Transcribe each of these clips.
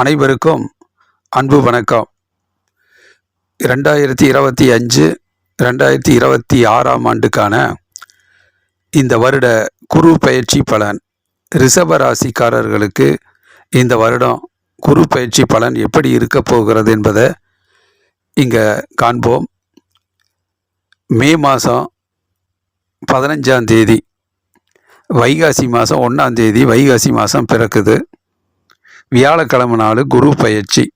அனைவருக்கும் அன்பு வணக்கம். ரெண்டாயிரத்தி இருபத்தி அஞ்சு ரெண்டாயிரத்தி இருபத்தி ஆறாம் ஆண்டுக்கான இந்த வருட குரு பயிற்சி பலன் ரிஷப ராசிக்காரர்களுக்கு இந்த வருடம் குரு பயிற்சி பலன் எப்படி இருக்க போகிறது என்பதை இங்கே காண்போம். மே மாதம் பதினஞ்சாம் தேதி வைகாசி மாதம் ஒன்றாம் தேதி வைகாசி மாதம் பிறக்குது. வியாழக்கிழமை நாள் குரு பயிற்சி.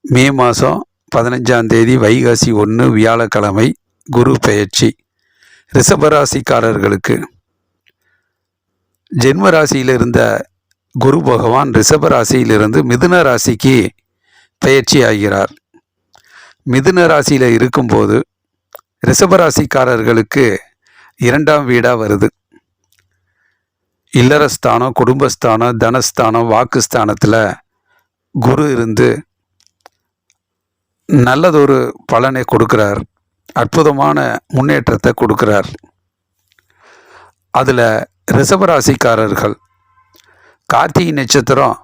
மே மாதம் பதினஞ்சாம் தேதி வைகாசி ஒன்று வியாழக்கிழமை குரு பயிற்சி. ரிஷபராசிக்காரர்களுக்கு. ஜென்ம ராசியில் இருந்த குரு பகவான் ரிஷபராசியிலிருந்து மிதுன ராசிக்கு பயிற்சி ஆகிறார். மிதுன ராசியில் இருக்கும்போது ரிஷபராசிக்காரர்களுக்கு இரண்டாம் வீடாக வருது. இல்லறஸ்தானம் குடும்பஸ்தானம் தனஸ்தானம் வாக்குஸ்தானத்தில் குரு இருந்து நல்லதொரு பலனை கொடுக்கிறார். அற்புதமான முன்னேற்றத்தை கொடுக்கிறார். அதில் ரிசபராசிக்காரர்கள் கார்த்திகை நட்சத்திரம்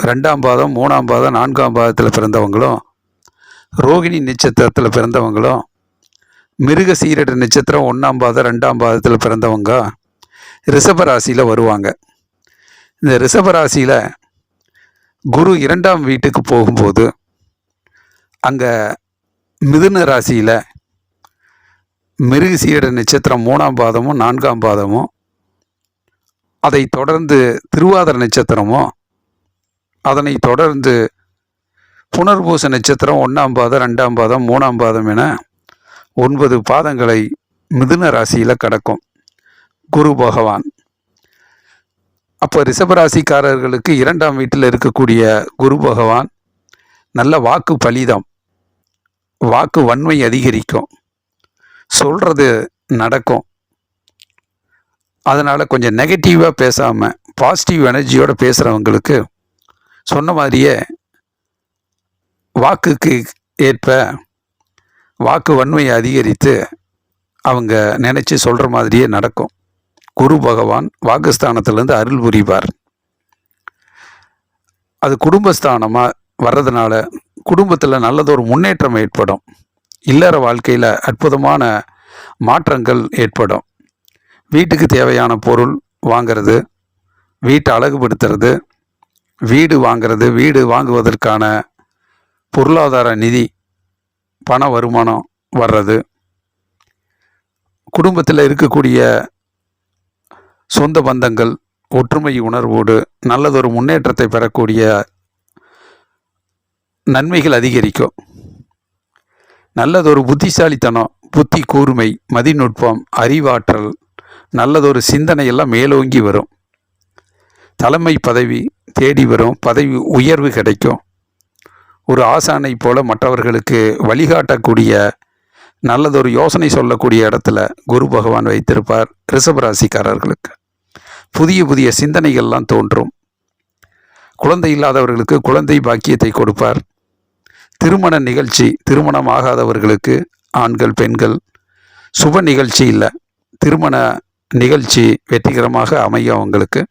ரெண்டாம் பாதம் மூணாம் பாதம் நான்காம் பாதத்தில் பிறந்தவங்களும் ரோகிணி நட்சத்திரத்தில் பிறந்தவங்களும் மிருக சீரட நட்சத்திரம் ஒன்றாம் பாதம் ரெண்டாம் பாதத்தில் பிறந்தவங்க ரிஷபராசியில் வருவாங்க. இந்த ரிஷபராசியில் குரு இரண்டாம் வீட்டுக்கு போகும்போது அங்கே மிதுன ராசியில் மிருகசீட நட்சத்திரம் மூணாம் பாதமும் நான்காம் பாதமும் அதை தொடர்ந்து திருவாதிர நட்சத்திரமும் அதனை தொடர்ந்து புனர்பூச நட்சத்திரம் ஒன்றாம் பாதம் ரெண்டாம் பாதம் மூணாம் பாதம் என ஒன்பது பாதங்களை மிதுன ராசியில் கடக்கும். குரு பகவான். அப்போ ரிஷபராசிக்காரர்களுக்கு இரண்டாம் வீட்டில் இருக்கக்கூடிய குரு பகவான் நல்ல வாக்கு பலிதம் வாக்கு வன்மை அதிகரிக்கும். சொல்கிறது நடக்கும். அதனால் கொஞ்சம் நெகட்டிவாக பேசாமல் பாசிட்டிவ் எனர்ஜியோடு பேசுகிறவங்களுக்கு சொன்ன மாதிரியே வாக்குக்கு ஏற்ப வாக்கு வன்மையை அதிகரித்து அவங்க நினச்சி சொல்கிற மாதிரியே நடக்கும். குரு பகவான் வாக்குஸ்தானத்திலேருந்து அருள் புரிவார். அது குடும்பஸ்தானமாக வர்றதுனால குடும்பத்தில் நல்லதொரு முன்னேற்றம் ஏற்படும். இல்லற வாழ்க்கையில் அற்புதமான மாற்றங்கள் ஏற்படும். வீட்டுக்கு தேவையான பொருள் வாங்கிறது வீட்டை அழகுபடுத்துறது வீடு வாங்கிறது வீடு வாங்குவதற்கான பொருளாதார நிதி பண வருமானம் வர்றது. குடும்பத்தில் இருக்கக்கூடிய சொந்த பந்தங்கள் ஒற்றுமை உணர்வோடு நல்லதொரு முன்னேற்றத்தை பெறக்கூடிய நன்மைகள் அதிகரிக்கும். நல்லதொரு புத்திசாலித்தனம் புத்தி கூர்மை மதிநுட்பம் அறிவாற்றல் நல்லதொரு சிந்தனை எல்லாம் மேலோங்கி வரும். தலைமை பதவி தேடி வரும் பதவி உயர்வு கிடைக்கும். ஒரு ஆசானை போல மற்றவர்களுக்கு வழிகாட்டக்கூடிய நல்லதொரு யோசனை சொல்லக்கூடிய இடத்துல குரு பகவான் வைத்திருப்பார் ரிஷபராசிக்காரர்களுக்கு புதிய புதிய சிந்தனைகள்லாம் தோன்றும். குழந்தை இல்லாதவர்களுக்கு குழந்தை பாக்கியத்தை கொடுப்பார். திருமண நிகழ்ச்சி திருமணம் ஆகாதவர்களுக்கு ஆண்கள் பெண்கள். சுப நிகழ்ச்சி இல்லை. திருமண நிகழ்ச்சி வெற்றிகரமாக அமையும் அவங்களுக்கு.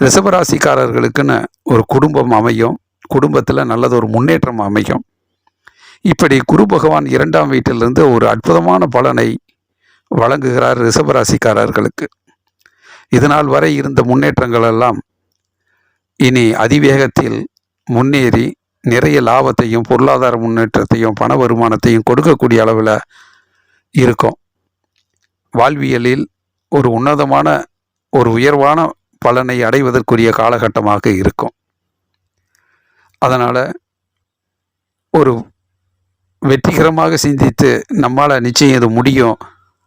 ரிசபராசிக்காரர்களுக்குன்னு ஒரு குடும்பம் அமையும். குடும்பத்தில் நல்லதொரு முன்னேற்றம் அமையும். இப்படி குரு பகவான் இரண்டாம் வீட்டிலிருந்து ஒரு அற்புதமான பலனை வழங்குகிறார் ரிஷபராசிக்காரர்களுக்கு. இதனால் வரை இருந்த முன்னேற்றங்கள் எல்லாம் இனி அதிவேகத்தில் முன்னேறி நிறைய லாபத்தையும் பொருளாதார முன்னேற்றத்தையும் பண வருமானத்தையும் கொடுக்கக்கூடிய அளவில் இருக்கும். வாழ்வியலில் ஒரு உன்னதமான ஒரு உயர்வான பலனை அடைவதற்குரிய காலகட்டமாக இருக்கும். அதனால் ஒரு வெற்றிகரமாக சிந்தித்து நம்மால் நிச்சயம் இது முடியும்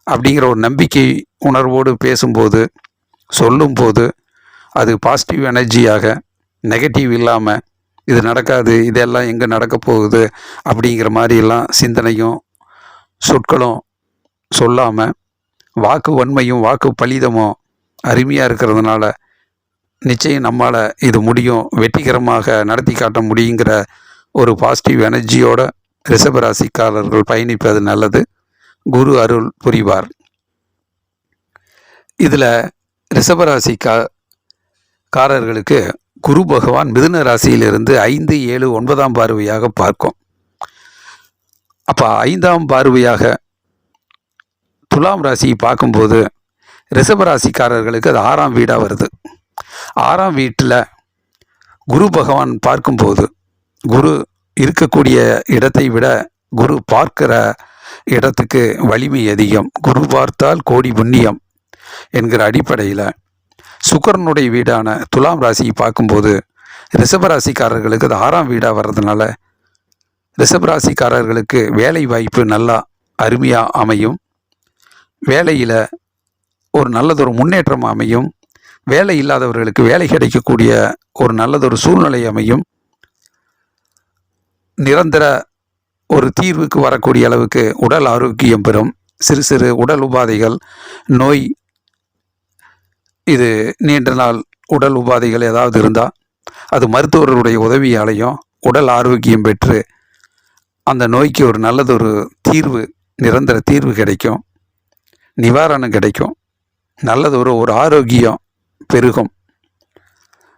அப்படிங்கிற ஒரு நம்பிக்கை உணர்வோடு பேசும்போது சொல்லும்போது அது பாசிட்டிவ் எனர்ஜியாக நெகட்டிவ் இல்லாமல் இது நடக்காது இதெல்லாம் எங்கே நடக்க போகுது அப்படிங்கிற மாதிரிலாம் சிந்தனையும் சொற்களும் சொல்லாமல் வாக்கு வன்மையும் வாக்கு பலிதமும் அருமையாக இருக்கிறதுனால நிச்சயம் நம்மால் இது முடியும் வெற்றிகரமாக நடத்தி காட்ட முடியுங்கிற ஒரு பாசிட்டிவ் எனர்ஜியோட ரிஷபராசிக்காரர்கள் பயணிப்பது நல்லது. குரு அருள் புரிவார். இதில் ரிஷபராசிக்கா காரர்களுக்கு குரு பகவான் மிதுன ராசியிலிருந்து ஐந்து ஏழு ஒன்பதாம் பார்வையாக பார்க்கும். அப்போ ஐந்தாம் பார்வையாக துலாம் ராசியை பார்க்கும்போது ரிஷபராசிக்காரர்களுக்கு அது ஆறாம் வீடாக வருது. ஆறாம் வீட்டில் குரு பகவான் பார்க்கும்போது குரு இருக்கக்கூடிய இடத்தை விட குரு பார்க்கிற இடத்துக்கு வலிமை அதிகம். குரு பார்த்தால் கோடி புண்ணியம். என்கிற அடிப்படையில் சுக்கரனுடைய வீடான துலாம் ராசியை பார்க்கும்போது ரிஷபராசிக்காரர்களுக்கு அது ஆறாம் வீடாக வர்றதுனால ரிஷபராசிக்காரர்களுக்கு வேலை வாய்ப்பு நல்லா அருமையாக அமையும். வேலையில் ஒரு நல்லதொரு முன்னேற்றம் அமையும். வேலை இல்லாதவர்களுக்கு வேலை கிடைக்கக்கூடிய ஒரு நல்லதொரு சூழ்நிலை அமையும். நிரந்தர ஒரு தீர்வுக்கு வரக்கூடிய அளவுக்கு உடல் ஆரோக்கியம் பெறும். சிறு சிறு உடல் உபாதைகள் நோய் இது நீண்ட நாள் உடல் உபாதைகள் ஏதாவது இருந்தால் அது மருத்துவர்களுடைய உதவியாலையும் உடல் ஆரோக்கியம் பெற்று அந்த நோய்க்கு ஒரு நல்லதொரு தீர்வு நிரந்தர தீர்வு கிடைக்கும். நிவாரணம் கிடைக்கும். நல்லதொரு ஒரு ஆரோக்கியம் பெருகும்.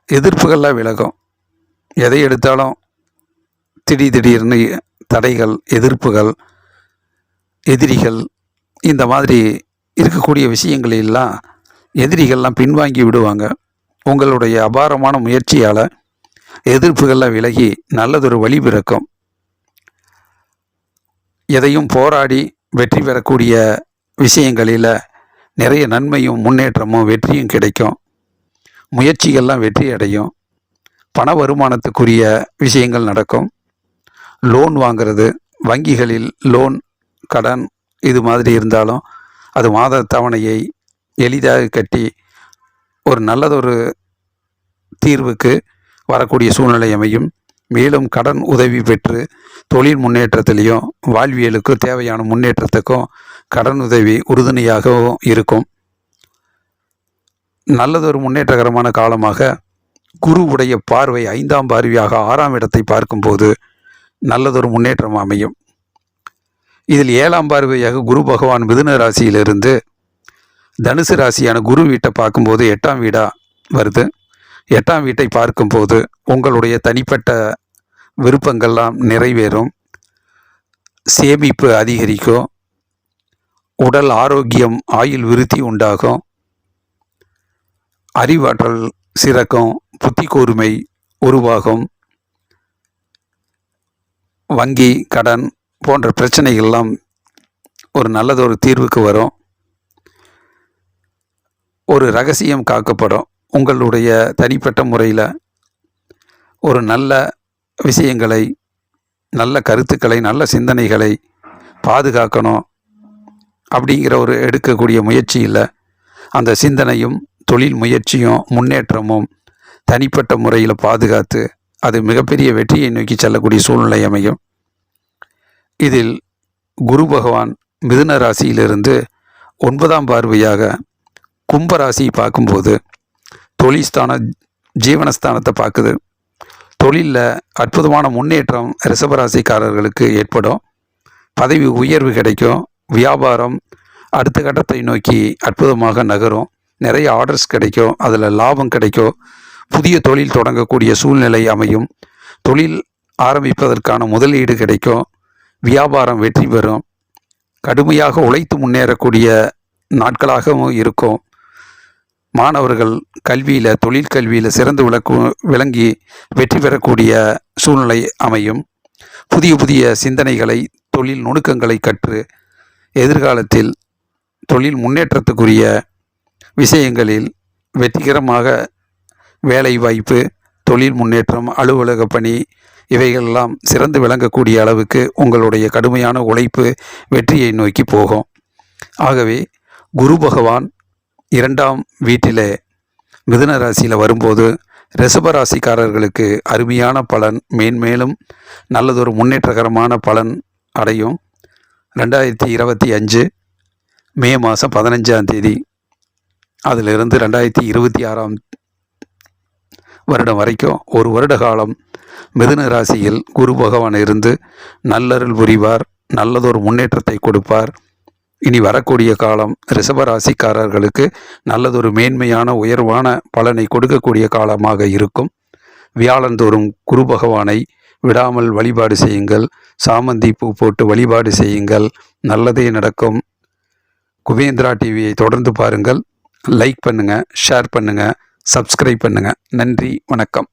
எதிர்ப்புகள்லாம் விலகும். எதை எடுத்தாலும் திடீர் திடீர்னு தடைகள் எதிர்ப்புகள் எதிரிகள் இந்த மாதிரி இருக்கக்கூடிய விஷயங்களெல்லாம் எதிரிகள்லாம் பின்வாங்கி விடுவாங்க. உங்களுடைய அபாரமான முயற்சியால் எதிர்ப்புகள்லாம் விலகி நல்லதொரு வழி பிறக்கும். எதையும் போராடி வெற்றி பெறக்கூடிய விஷயங்களில் நிறைய நன்மையும் முன்னேற்றமும் வெற்றியும் கிடைக்கும். முயற்சிகள்லாம் வெற்றி அடையும். பண வருமானத்துக்குரிய விஷயங்கள் நடக்கும். லோன் வாங்கிறது வங்கிகளில் லோன் கடன் இது மாதிரி இருந்தாலும் அது மாத தவணையை எளிதாக கட்டி ஒரு நல்லதொரு தீர்வுக்கு வரக்கூடிய சூழ்நிலை அமையும். மேலும் கடன் உதவி பெற்று தொழில் முன்னேற்றத்திலையும் வாழ்வியலுக்கு தேவையான முன்னேற்றத்துக்கும் கடன் உதவி உறுதுணையாகவும் இருக்கும். நல்லதொரு முன்னேற்றகரமான காலமாக குருவுடைய பார்வை ஐந்தாம் பார்வையாக ஆறாம் இடத்தை பார்க்கும்போது நல்லதொரு முன்னேற்றம் அமையும். இதில் ஏழாம் பார்வையாக குரு பகவான் மிதுன ராசியிலிருந்து தனுசு ராசியான குரு வீட்டை பார்க்கும்போது எட்டாம் வீடாக வருது. எட்டாம் வீட்டை பார்க்கும்போது உங்களுடைய தனிப்பட்ட விருப்பங்கள்லாம் நிறைவேறும். சேமிப்பு அதிகரிக்கும். உடல் ஆரோக்கியம் ஆயுள் விருத்தி உண்டாகும். அறிவாற்றல் சிறக்கும். புத்தி கூர்மை உருவாகும். வங்கி கடன் போன்ற பிரச்சனைகள்லாம் ஒரு நல்லதொரு தீர்வுக்கு வரும். ஒரு ரகசியம் காக்கப்படும் உங்களுடைய தனிப்பட்ட முறையில் ஒரு நல்ல விஷயங்களை நல்ல கருத்துக்களை நல்ல சிந்தனைகளை பாதுகாக்கணும் அப்படிங்கிற ஒரு எடுக்கக்கூடிய முயற்சியில் அந்த சிந்தனையும் தொழில் முயற்சியும் முன்னேற்றமும் தனிப்பட்ட முறையில் பாதுகாத்து அது மிகப்பெரிய வெற்றியை நோக்கி செல்லக்கூடிய சூழ்நிலை அமையும். இதில் குரு பகவான் மிதுன ராசியிலிருந்து ஒன்பதாம் பார்வையாக கும்பராசியை பார்க்கும்போது தொழில்ஸ்தான ஜீவனஸ்தானத்தை பார்க்குது. தொழிலில் அற்புதமான முன்னேற்றம் ரிஷபராசிக்காரர்களுக்கு ஏற்படும். பதவி உயர்வு கிடைக்கும். வியாபாரம் அடுத்த கட்டத்தை நோக்கி அற்புதமாக நகரும். நிறைய ஆர்டர்ஸ் கிடைக்கும். அதில் லாபம் கிடைக்கும். புதிய தொழில் தொடங்கக்கூடிய சூழ்நிலை அமையும். தொழில் ஆரம்பிப்பதற்கான முதலீடு கிடைக்கும். வியாபாரம் வெற்றி பெறும். கடுமையாக உழைத்து முன்னேறக்கூடிய நாட்களாகவும் இருக்கும். மாணவர்கள் கல்வியில் தொழிற்கல்வியில் சிறந்து விளக்கு விளங்கி வெற்றி பெறக்கூடிய சூழ்நிலை அமையும். புதிய புதிய சிந்தனைகளை தொழில் நுணுக்கங்களை கற்று எதிர்காலத்தில் தொழில் முன்னேற்றத்துக்குரிய விஷயங்களில் வெற்றிகரமாக வேலை வாய்ப்பு தொழில் முன்னேற்றம் அலுவலக பணி இவைகளெல்லாம் சிறந்து விளங்கக்கூடிய அளவுக்கு உங்களுடைய கடுமையான உழைப்பு வெற்றியை நோக்கி போகும். ஆகவே குரு பகவான் இரண்டாம் வீட்டிலே மிதுன ராசியில் வரும்போது ரிஷப ராசிக்காரர்களுக்கு அருமையான பலன் மேன்மேலும் நல்லதொரு முன்னேற்றகரமான பலன் அடையும். ரெண்டாயிரத்தி இருபத்தி அஞ்சு மே மாதம் பதினஞ்சாம் தேதி. அதிலிருந்து ரெண்டாயிரத்தி இருபத்தி ஆறாம் வருடம் வரைக்கும் ஒரு வருட காலம் மிதுன ராசியில் குரு பகவான் இருந்து நல்லருள் புரிவார் நல்லதொரு முன்னேற்றத்தை கொடுப்பார். இனி வரக்கூடிய காலம் ரிஷப ராசிக்காரர்களுக்கு நல்லதொரு மேன்மையான உயர்வான பலனை கொடுக்கக்கூடிய காலமாக இருக்கும். வியாழந்தோறும் குரு பகவானை விடாமல் வழிபாடு செய்யுங்கள். சாமந்தி பூ போட்டு வழிபாடு செய்யுங்கள். நல்லதே நடக்கும். குபேந்திரா டிவியை தொடர்ந்து பாருங்கள். லைக் பண்ணுங்கள் ஷேர் பண்ணுங்கள் சப்ஸ்கிரைப் பண்ணுங்கள் நன்றி வணக்கம்.